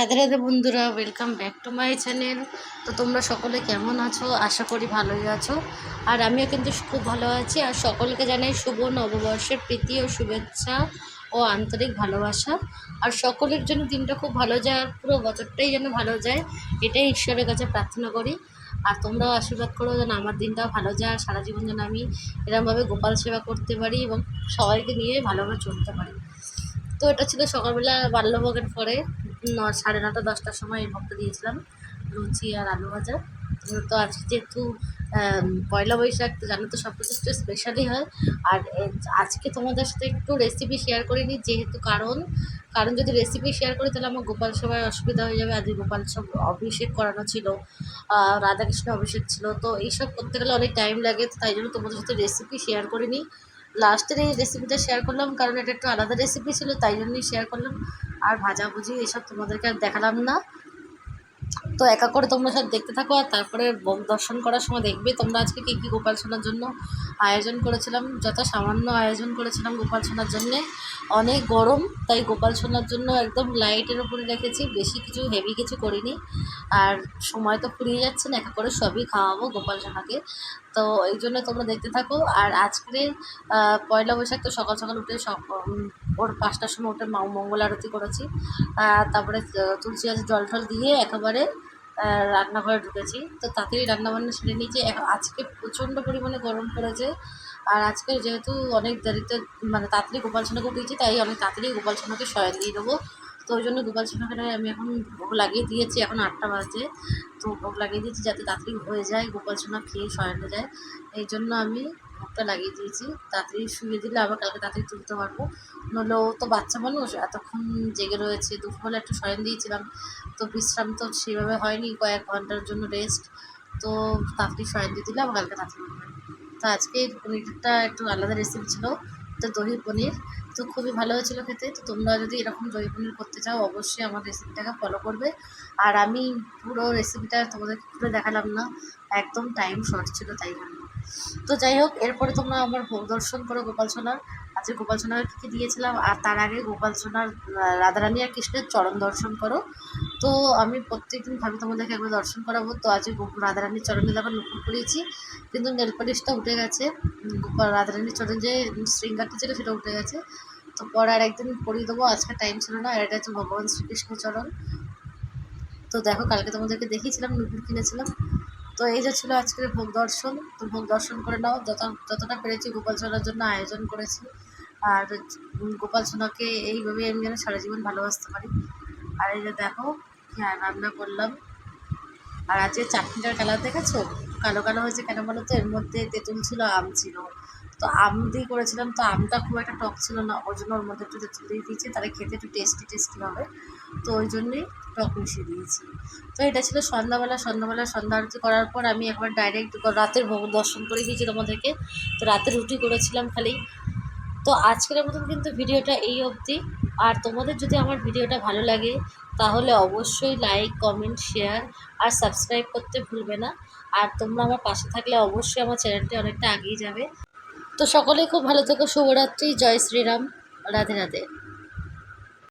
রাধে রাধে বন্ধুরা welcome back to my channel তো তোমরা সকলে কেমন আছো? আশা করি ভালোই আছো। আর আমিও কিন্তু খুব ভালো আছি। আর সকলকে জানাই শুভ নববর্ষের প্রীতি ও শুভেচ্ছা ও আন্তরিক ভালোবাসা। আর সকলের জন্য দিনটা খুব ভালো যায়। আর পুরো বছরটাই যেন ভালো যায়। এটাই ঈশ্বরের কাছে প্রার্থনা করি। আর তোমরাও আশীর্বাদ করো যেন আমার দিনটাও ভালো যায়। আর সারা জীবন যেন আমি এরকমভাবে গোপাল সেবা করতে পারি এবং সবাইকে নিয়ে ভালোভাবে চলতে পারি। তো এটা ছিল সকালবেলা বাল্যভোগের পরে সাড়ে নটা, দশটার সময় এই ভোগটা দিয়েছিলাম, লুচি আর আলু ভাজা। তো আজকে যেহেতু পয়লা বৈশাখ, তো জানো তো সব কিছু একটু স্পেশালি হয়। আর আজকে তোমাদের সাথে একটু রেসিপি শেয়ার করে নিই, যেহেতু কারণ কারণ যদি রেসিপি শেয়ার করি, তাহলে আমার গোপাল সভায় অসুবিধা হয়ে যাবে। আজকে গোপাল সব অভিষেক করানো ছিল রাধাকৃষ্ণ অভিষেক ছিল। তো এইসব করতে গেলে অনেক টাইম লাগে তাই জন্য তোমাদের সাথে রেসিপি শেয়ার করে নিই। লাস্টের এই রেসিপিটা শেয়ার করলাম, কারণ এটা একটু আলাদা রেসিপি ছিল, তাই জন্যই শেয়ার করলাম। আর ভাজাভুজি এসব তোমাদেরকে আর দেখালাম না। তো একা করে তোমরা সব দেখতে থাকো আর তারপরে দর্শন করার সময় দেখবে তোমরা আজকে কী কী গোপাল সোনার জন্য আয়োজন করেছিলাম যত সামান্য আয়োজন করেছিলাম গোপাল সোনার জন্যে। অনেক গরম, তাই গোপাল সোনার জন্য একদম লাইটের উপরে রেখেছি, বেশি কিছু হেভি কিছু করিনি। আর সময় তো ফুরিয়ে যাচ্ছে না, একা করে সবই খাওয়াবো গোপাল সোনাকে। তো এই জন্য তোমরা দেখতে থাকো। আর আজকে পয়লা বৈশাখ তো সকাল সকাল উঠে ভোর পাঁচটার সময় ওটা মঙ্গল আরতি করেছি। তারপরে তুলসী গাছে জল টল দিয়ে একেবারে রান্নাঘরে ঢুকেছি। তো তাড়াতাড়ি রান্নাবান্না সেরে নিয়েছি। আজকে প্রচণ্ড পরিমাণে গরম পড়েছে। আর আজকে যেহেতু অনেক দেরিতে মানে তাড়াতাড়ি গোপাল সোনাকে উঠেছি, তাই অনেক তাড়াতাড়ি গোপাল সোনাকে দিয়ে দেবো। তো ওই জন্য গোপাল সোনাকে আমি এখন ভোগ লাগিয়ে দিয়েছি, এখন আটটা বাজে, তো ভোগ লাগিয়ে দিয়েছি যাতে তাড়াতাড়ি হয়ে যায়, গোপাল সোনা খেয়ে শয়নে যায়। এই জন্য আমি ভোগটা লাগিয়ে দিয়েছি, তাড়াতাড়ি শুয়ে দিলে আবার কালকে তাড়াতাড়ি তুলতে পারব। নইলে ও তো বাচ্চা মানুষ, এতক্ষণ জেগে রয়েছে, দুপুরবেলা একটু শয়ন দিয়েছিলাম, তো বিশ্রাম তো সেভাবে হয়নি, কয়েক ঘণ্টার জন্য রেস্ট তো তাড়াতাড়ি শয়ন দিয়ে দিলে আবার কালকে তাড়াতাড়ি তো আজকে পনিরটা একটু আলাদা রেসিপি ছিল তো দহি পনির। তো খুবই ভালো হয়েছিল খেতে। তো তোমরা যদি এরকম দহি পনির করতে চাও, অবশ্যই আমার রেসিপিটাকে ফলো করবে। আর আমি পুরো রেসিপিটা তোমাদের পুরো দেখালাম না, একদম টাইম শর্ট ছিল তাই জন্য। তো যাই হোক, এরপরে তোমরা আমার ভোগ দর্শন করো গোপাল সোনার। আজকে গোপাল সোনার কী দিয়েছিলাম? আর তার আগে গোপাল সোনার রাধারানী আর কৃষ্ণের চরণ দর্শন করো। তো আমি প্রত্যেকদিন ভাবি তোমাদেরকে একবার দর্শন করাবো। তো আজকে রাধারানীর চরণে দেখো নুপুর পরিয়েছি কিন্তু নেল পালিশটা উঠে গেছে। রাধারানীর চরণ যে শৃঙ্গারটা ছিল সেটা উঠে গেছে। তো পরে আর একদিন পরিয়ে দেবো, আজকে টাইম ছিল না, আর এটা হচ্ছে ভগবান শ্রীকৃষ্ণ চরণ। তো দেখো, কালকে তোমাদেরকে দেখিয়েছিলাম, নুপুর কিনেছিলাম। তো এই যে ছিল আজকের ভোগ দর্শন। তো ভোগ দর্শন করে নাও, যত যতটা পেরেছি গোপাল সোনার জন্য আয়োজন করেছি। আর গোপাল সোনাকে এইভাবে আমি যেন সারা জীবন ভালোবাসতে পারি। আর এই যে দেখো হ্যাঁ রান্না করলাম। আর আজকে চাটনিটার কালার দেখেছ? কালো কালো হয়েছে কেন বলো তো? এর মধ্যে তেঁতুল ছিল, আম ছিল। তো আম দিয়ে করেছিলাম, তো আমটা খুব একটা টক ছিল না। ওই জন্য ওর মধ্যে একটু তেঁতুল দিয়ে দিয়েছি, তাহলে খেতে একটু টেস্টি টেস্টি হবে। তো ওই জন্যেই টক মিশিয়ে দিয়েছি। তো এটা ছিল সন্ধ্যাবেলা। সন্ধ্যাবেলা সন্ধ্যা আরতি করার পর আমি একবার ডাইরেক্ট রাতের ভোগ দর্শন করে দিয়েছি তোমাদেরকে। তো রাতে রুটি করেছিলাম খালি। তো আজকের মতন কিন্তু ভিডিওটা এই অবধি। আর তোমাদের যদি আমার ভিডিওটা ভালো লাগে, তাহলে অবশ্যই লাইক কমেন্ট শেয়ার আর সাবস্ক্রাইব করতে ভুলবে না। আর তোমরা আমার পাশে থাকলে অবশ্যই আমার চ্যানেলটি অনেকটা এগিয়ে যাবে। তো সকলেই খুব ভালো থেকো, শুভরাত্রি, জয় শ্রীরাম, রাধে রাধে।